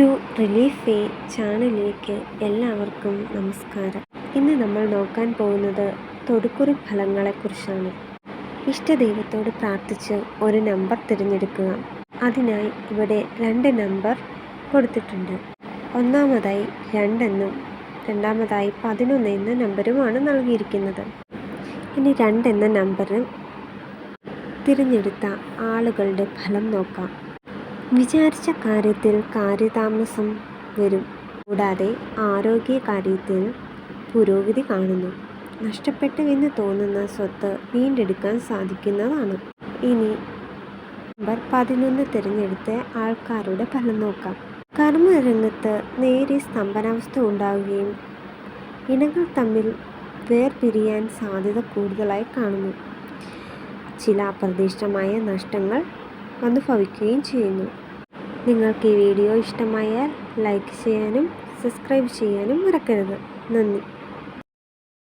To relief A ചാനലിലേക്ക് എല്ലാവർക്കും നമസ്കാരം. ഇന്ന് നമ്മൾ നോക്കാൻ പോകുന്നത് തൊടുക്കുറി ഫലങ്ങളെക്കുറിച്ചാണ്. ഇഷ്ടദൈവത്തോട് പ്രാർത്ഥിച്ച് ഒരു നമ്പർ തിരഞ്ഞെടുക്കുക. അതിനായി ഇവിടെ രണ്ട് നമ്പർ കൊടുത്തിട്ടുണ്ട്. ഒന്നാമതായി രണ്ടെന്നും രണ്ടാമതായി പതിനൊന്ന് എന്ന നമ്പരുമാണ് നൽകിയിരിക്കുന്നത്. ഇനി രണ്ടെന്ന നമ്പറിൽ തിരഞ്ഞെടുത്ത ആളുകളുടെ ഫലം നോക്കാം. വിചാരിച്ച കാര്യത്തിൽ കാര്യതാമസം വരും. കൂടാതെ ആരോഗ്യ കാര്യത്തിൽ പുരോഗതി കാണുന്നു. നഷ്ടപ്പെട്ടു എന്ന് തോന്നുന്ന സ്വത്ത് വീണ്ടെടുക്കാൻ സാധിക്കുന്നതാണ്. ഇനി നമ്പർ പതിനൊന്ന് തിരഞ്ഞെടുത്ത് ആൾക്കാരുടെ ഫലം നോക്കാം. കർമ്മരംഗത്ത് നേരെ സ്തംഭനാവസ്ഥ ഉണ്ടാവുകയും ഇനങ്ങൾ തമ്മിൽ വേർപിരിയാൻ സാധ്യത കൂടുതലായി കാണുന്നു. ചില അപ്രതീക്ഷിതമായ നഷ്ടങ്ങൾ അനുഭവിക്കുകയും ചെയ്യുന്നു. നിങ്ങൾക്ക് ഈ വീഡിയോ ഇഷ്ടമായാൽ ലൈക്ക് ചെയ്യാനും സബ്സ്ക്രൈബ് ചെയ്യാനും മറക്കരുത്. നന്ദി.